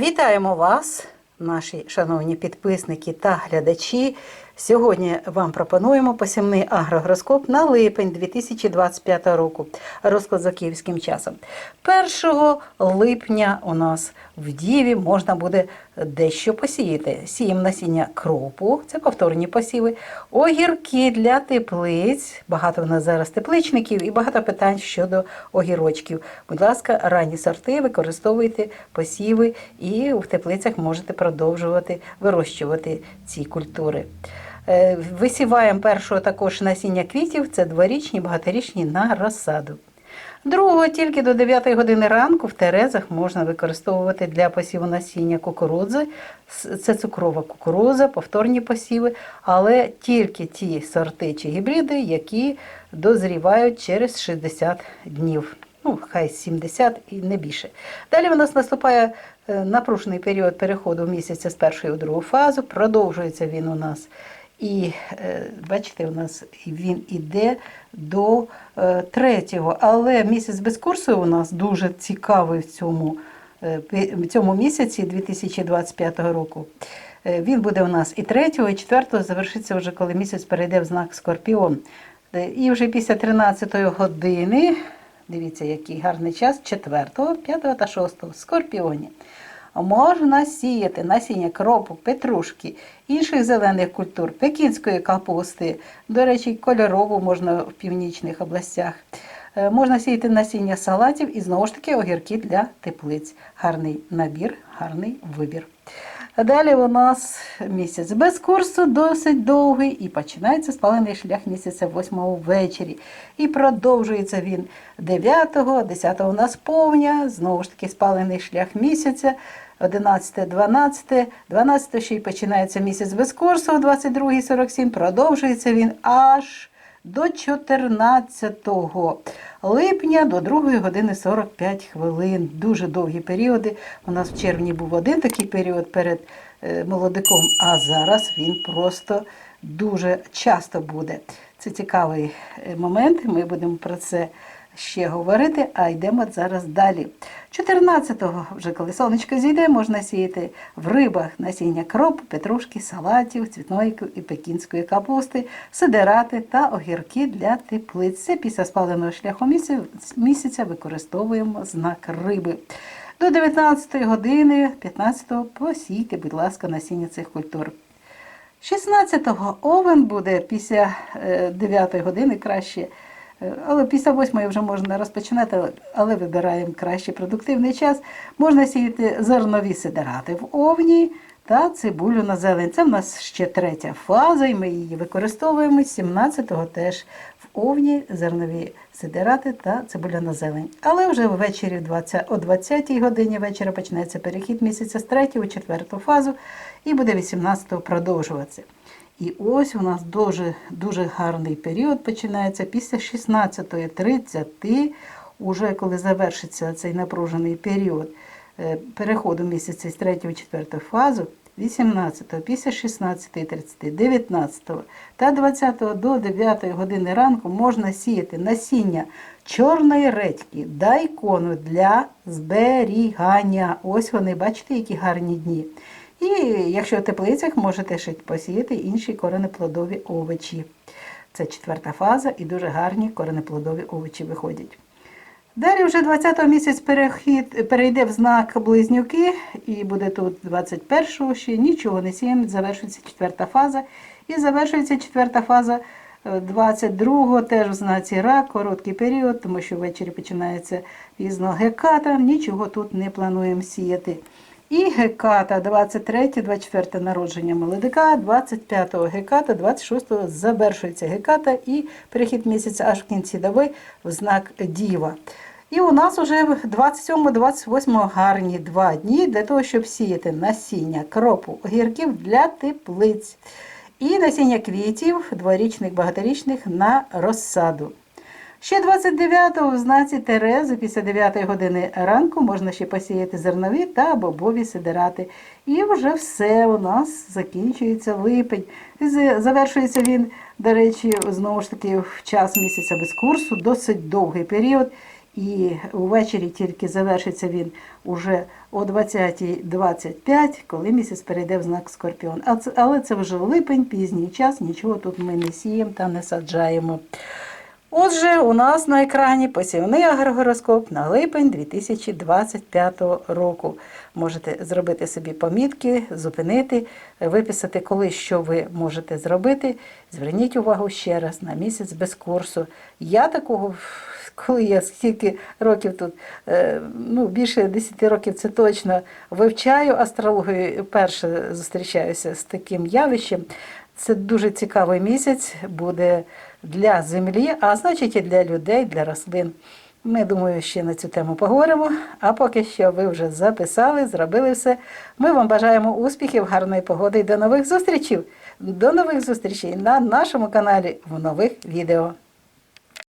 Вітаємо вас, наші шановні підписники та глядачі. Сьогодні вам пропонуємо посівний агрогороскоп на липень 2025 року. Розклад за київським часом. 1 липня у нас в Діві можна буде дещо посіяти. Сіємо насіння кропу, це повторні посіви, огірки для теплиць. Багато в нас зараз тепличників і багато питань щодо огірочків. Будь ласка, ранні сорти використовуйте посіви і в теплицях можете продовжувати вирощувати ці культури. Е, Висіваємо першого також насіння квітів, це дворічні, багаторічні на розсаду. Другого тільки до 9 години ранку в терезах можна використовувати для посіву насіння кукурудзи. Це цукрова кукурудза, повторні посіви, але тільки ті сорти чи гібриди, які дозрівають через 60 днів. Ну, хай 70 і не більше. Далі у нас наступає е, напружений період переходу місяця з першої у другу фазу. Продовжується він у нас. І е, бачите, у нас він іде до е, третього. Але місяць без курсу у нас дуже цікавий в цьому, е, в цьому місяці 2025 року. Він буде у нас і 3, і 4 завершиться вже, коли місяць перейде в знак Скорпіон. І вже після 13 години, дивіться, який гарний час, 4, 5 та 6 Скорпіоні. Можна сіяти насіння кропу, петрушки, інших зелених культур, пекінської капусти, до речі, кольорову можна в північних областях. Е, Можна сіяти насіння салатів і знову ж таки огірки для теплиць. Гарний набір, гарний вибір. Далі у нас місяць. Без курсу досить довгий і починається спалений шлях місяця 8 ввечері. І продовжується він 9-го, 10-го у нас повня, знову ж таки спалений шлях місяця. 11, 12, 12 ще й починається місяць без курсу, 22, 47, продовжується він аж до 14 липня до 2 години 45 хвилин. Дуже довгі періоди. У нас в червні був один такий період перед е, молодиком, а зараз він просто дуже часто буде. Це цікавий е, момент. Ми будемо про це ще говорити, а йдемо зараз далі. 14-го, вже коли сонечко зійде, можна сіяти в рибах насіння кропу, петрушки, салатів, цвітної і пекінської капусти, сидерати та огірки для теплиць. Після спаленого шляху місяця, використовуємо знак риби. До 19 години, 15-го посійте, будь ласка, насіння цих культур. 16-го овен буде після 9 години краще. Е, Але після 8 вже можна розпочинати, але- вибираємо краще продуктивний час. Можна сіяти зернові сидерати в овні та цибулю на зелень. Це в нас ще третя фаза, і ми її використовуємо. 17-го теж в овні зернові сидерати та цибуля на зелень. Але вже ввечері 20, о 20 годині вечора почнеться перехід місяця з 3 у 4 фазу і буде 18-го продовжуватися. І ось у нас дуже, дуже гарний період починається після 16.30, уже коли завершиться цей напружений період е, переходу місяця з 3 у 4 фазу, 18 після 16.30, 19 та 20 до 9 години ранку можна сіяти насіння чорної редьки, дайкону для зберігання. Ось вони, бачите, які гарні дні. І якщо в теплицях можете ще посіяти інші коренеплодові овочі. Це четверта фаза і дуже гарні коренеплодові овочі виходять. Далі вже 20-го місяць перехід перейде в знак близнюки, і буде тут 21-го ще нічого не сіємо, завершується четверта фаза. І завершується четверта фаза е, 22-го, теж в знаці рак, короткий період, тому що ввечері починається пізно геката, нічого тут не плануємо сіяти. І геката 23, 24 народження молодика, 25-го геката, 26-го завершується геката і перехід місяця аж в кінці доби в знак діва. І у нас вже 27-28 гарні два дні для того, щоб сіяти насіння кропу огірків для теплиць. І насіння квітів дворічних, багаторічних на розсаду. Ще 29-го в знаці Терези після 9 години ранку можна ще посіяти зернові та бобові сидирати. І вже все у нас закінчується липень. Завершується він, до речі, знову ж таки в час місяця без курсу, досить довгий період. І увечері тільки завершиться він уже о 20.25, коли місяць перейде в знак Скорпіон. Але це вже липень, пізній час, нічого тут ми не сіємо та не саджаємо. Отже, у нас на екрані посівний агрогороскоп на липень 2025 року. Можете зробити собі помітки, зупинити, виписати, коли що ви можете зробити. Зверніть увагу ще раз на місяць без курсу. Я такого, коли я скільки років тут, е, ну більше 10 років це точно вивчаю астрологію, перше зустрічаюся з таким явищем. Це дуже цікавий місяць буде для землі, а значить і для людей, для рослин. Ми, думаю, ще на цю тему поговоримо. А поки що ви вже записали, зробили все. Ми вам бажаємо успіхів, гарної погоди і до нових зустрічей. До нових зустрічей на нашому каналі в нових відео.